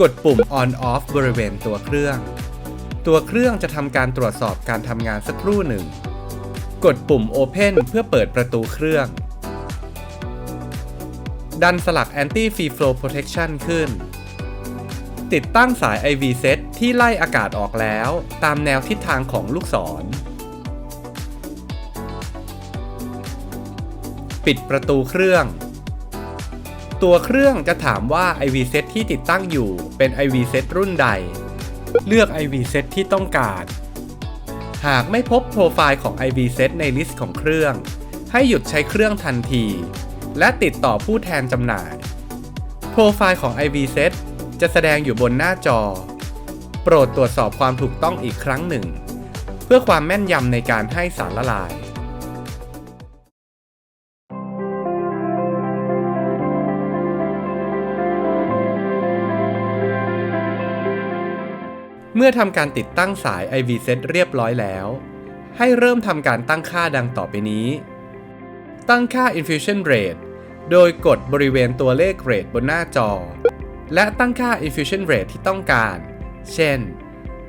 กดปุ่ม on off บริเวณตัวเครื่อง ตัวเครื่องจะทำการตรวจสอบการทำงานสักครู่หนึ่ง กดปุ่ม open เพื่อเปิดประตูเครื่อง ดันสลัก anti free flow protection ขึ้น ติดตั้งสาย IV set ที่ไล่อากาศออกแล้ว ตามแนวทิศทางของลูกศร ปิดประตูเครื่อง ตัวเครื่องจะถามว่า IV set ที่ติดตั้งอยู่เป็น IV set รุ่นใด เลือก IV set ที่ต้องการ หากไม่พบโปรไฟล์ของ IV set ในลิสต์ของเครื่อง ให้หยุดใช้เครื่องทันที และติดต่อผู้แทนจำหน่าย โปรไฟล์ของ IV set จะแสดงอยู่บนหน้าจอ โปรดตรวจสอบความถูกต้องอีกครั้งหนึ่ง เพื่อความแม่นยำในการให้สารละลาย เมื่อทำการติดตั้งสาย IV set เรียบร้อยแล้ว ให้เริ่มทำการตั้งค่าดังต่อไปนี้ ตั้งค่า infusion rate โดยกดบริเวณตัวเลขเรทบนหน้าจอ และตั้งค่า infusion rate ที่ต้องการ เช่น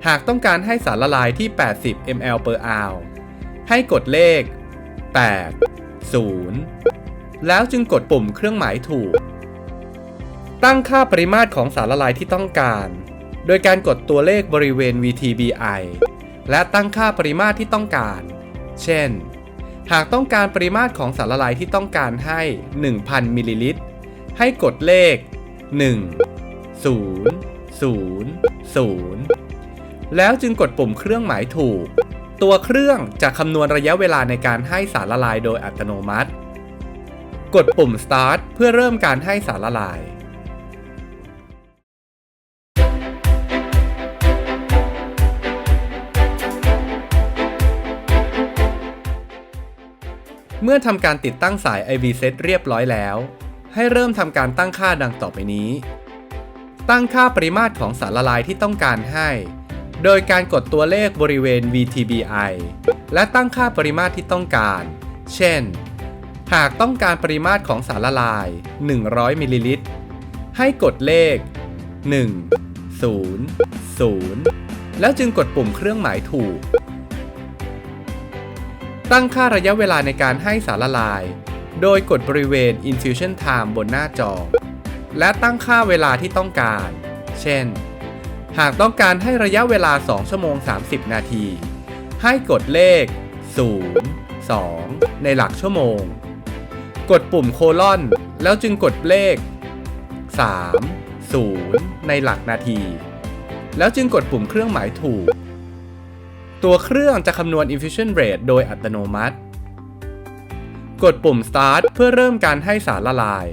หากต้องการให้สารละลายที่ 80 ml per hour ให้กดเลข 8 0 แล้วจึงกดปุ่มเครื่องหมายถูก ตั้งค่าปริมาตรของสารละลายที่ต้องการ โดยการกดตัวเลขบริเวณ VTBI และตั้งค่าปริมาตรที่ต้องการ เช่น หากต้องการปริมาตรของสารละลายที่ต้องการให้ 1,000มิลลิลิตร ให้กดเลข 1 0 0 0 แล้วจึงกดปุ่มเครื่องหมายถูก ตัวเครื่องจะคำนวณระยะเวลาในการให้สารละลายโดยอัตโนมัติ กดปุ่ม start เพื่อเริ่มการให้สารละลาย เมื่อทำการติดตั้งสาย IV set เรียบร้อยแล้ว ให้เริ่มทำการตั้งค่าดังต่อไปนี้ ตั้งค่าปริมาตรของสารละลายที่ต้องการให้ โดยการกดตัวเลขบริเวณ VTBI และตั้งค่าปริมาตรที่ต้องการ เช่น หากต้องการปริมาตรของสารละลาย 100มิลลิลิตร ให้กดเลข 1 0 0 แล้วจึงกดปุ่มเครื่องหมายถูก ตั้งค่าระยะเวลาในการให้สารละลาย โดยกดบริเวณ infusion time บนหน้าจอ และตั้งค่าเวลาที่ต้องการ เช่น หากต้องการให้ระยะเวลา 2 ชั่วโมง 30 นาที ให้กดเลข 0 2 ในหลักชั่วโมง กดปุ่มโคลอน แล้วจึงกดเลข 3 0 ในหลักนาที แล้วจึงกดปุ่มเครื่องหมายถูก ตัวเครื่องจะคำนวณ infusion rate โดยอัตโนมัติ กดปุ่ม start เพื่อเริ่มการให้สารละลาย